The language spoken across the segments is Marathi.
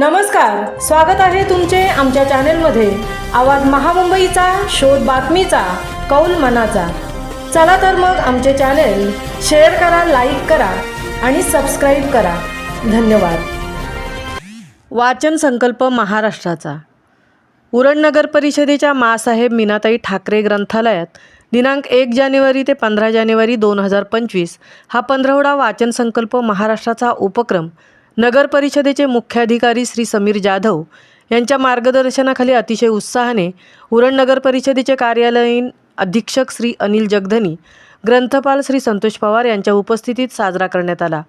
नमस्कार स्वागत आहे तुमचे आमच्या चॅनेलमध्ये. आवाज महामुंबईचा शोध बातमीचा कौल मनाचा. चला तर मग आमचे चॅनेल शेअर करा लाईक करा आणि सबस्क्राईब करा. धन्यवाद. वाचन संकल्प महाराष्ट्राचा. उरण नगर परिषदेच्या मासाहेब मीनाताई ठाकरे ग्रंथालयात दिनांक एक जानेवारी ते पंधरा जानेवारी दोन हजार पंचवीस हा पंधरवडा वाचन संकल्प महाराष्ट्राचा उपक्रम नगर परिषदेचे मुख्याधिकारी श्री समीर जाधव यांच्या मार्गदर्शनाखाली अतिशय उत्साहाने उरण नगर परिषदेचे कार्यालयीन अधीक्षक श्री अनिल जगधनी ग्रंथपाल श्री संतोष पवार यांच्या उपस्थितीत साजरा करण्यात आला.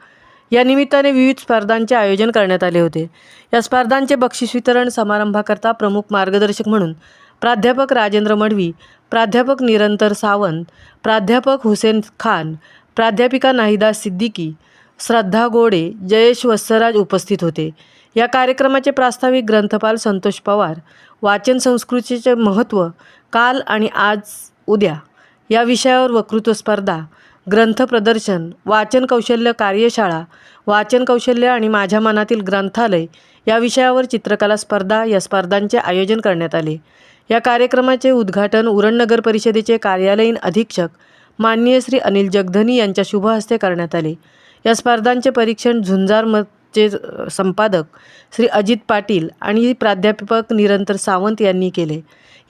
या निमित्ताने विविध स्पर्धांचे आयोजन करण्यात आले होते. या स्पर्धांचे बक्षीस वितरण समारंभाकरता प्रमुख मार्गदर्शक म्हणून प्राध्यापक राजेंद्र मडवी प्राध्यापक निरंतर सावंत प्राध्यापक हुसेन खान प्राध्यापिका नाहिदा सिद्दीकी श्रद्धा गोडे जयेश वत्सराज उपस्थित होते. या कार्यक्रमाचे प्रास्ताविक ग्रंथपाल संतोष पवार. वाचन संस्कृतीचे महत्त्व काल आणि आज उद्या. या विषयावर वक्तृत्व स्पर्धा ग्रंथ प्रदर्शन वाचन कौशल्य कार्यशाळा वाचन कौशल्य आणि माझ्या मनातील ग्रंथालय या विषयावर चित्रकला स्पर्धा या स्पर्धांचे आयोजन करण्यात आले. या कार्यक्रमाचे उद्घाटन उरण नगर परिषदेचे कार्यालयीन अधीक्षक माननीय श्री अनिल जगधनी यांच्या शुभहस्ते करण्यात आले. या स्पर्धांचे परीक्षण झुंजारमचे संपादक श्री अजित पाटील आणि प्राध्यापक निरंतर सावंत यांनी केले.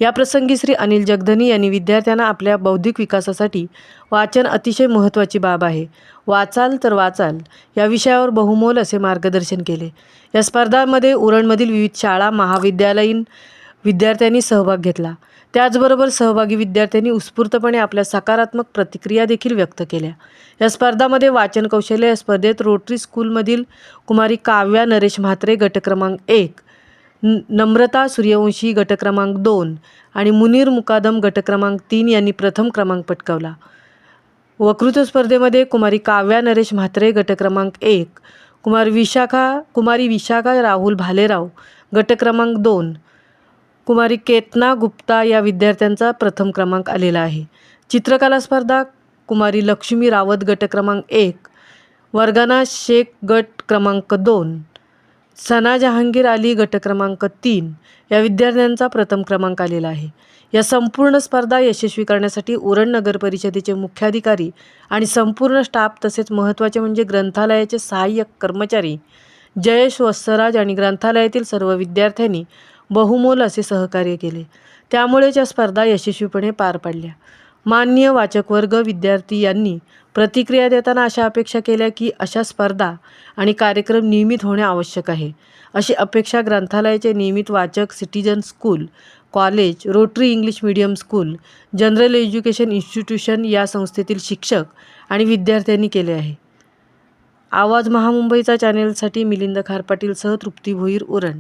याप्रसंगी श्री अनिल जगधनी यांनी विद्यार्थ्यांना आपल्या बौद्धिक विकासासाठी वाचन अतिशय महत्त्वाची बाब आहे. वाचाल तर वाचाल या विषयावर बहुमोल असे मार्गदर्शन केले. या स्पर्धांमध्ये उरणमधील विविध शाळा महाविद्यालयीन विद्यार्थ्यांनी सहभाग घेतला. त्याचबरोबर सहभागी विद्यार्थ्यांनी उत्स्फूर्तपणे आपल्या सकारात्मक प्रतिक्रिया देखील व्यक्त केल्या. या स्पर्धामध्ये वाचन कौशल्य या स्पर्धेत रोटरी स्कूलमधील कुमारी काव्या नरेश म्हात्रे गट क्रमांक एक नम्रता सूर्यवंशी गट क्रमांक दोन आणि मुनीर मुकादम गट क्रमांक तीन यांनी प्रथम क्रमांक पटकावला. वक्तृत्व स्पर्धेमध्ये कुमारी काव्या नरेश म्हात्रे गट क्रमांक एक कुमार विशाखा कुमारी विशाखा राहुल भालेराव गट क्रमांक दोन कुमारी केतना गुप्ता या विद्यार्थ्यांचा प्रथम क्रमांक आलेला आहे. चित्रकला स्पर्धा कुमारी लक्ष्मी रावत गट क्रमांक एक वर्गाना शेख गट क्रमांक दोन सना जहांगीर अली गट क्रमांक तीन या विद्यार्थ्यांचा प्रथम क्रमांक आलेला आहे. या संपूर्ण स्पर्धा यशस्वी करण्यासाठी उरण नगर परिषदेचे मुख्याधिकारी आणि संपूर्ण स्टाफ तसेच महत्त्वाचे म्हणजे ग्रंथालयाचे सहाय्यक कर्मचारी जयेश वत्सराज आणि ग्रंथालयातील सर्व विद्यार्थ्यांनी बहुमोल असे सहकार्य केले. त्यामुळेच या स्पर्धा यशस्वीपणे पार पडल्या. मान्य वाचकवर्ग विद्यार्थी यांनी प्रतिक्रिया देताना अशा अपेक्षा केल्या की अशा स्पर्धा आणि कार्यक्रम नियमित होणे आवश्यक आहे. अशी अपेक्षा ग्रंथालयाचे नियमित वाचक citizen school college rotary English medium school general education institution या संस्थेतील शिक्षक आणि विद्यार्थ्यांनी केले आहे. आवाज महामुंबईचा चॅनेलसाठी मिलिंद खारपाटीलसह तृप्ती भोईर उरण.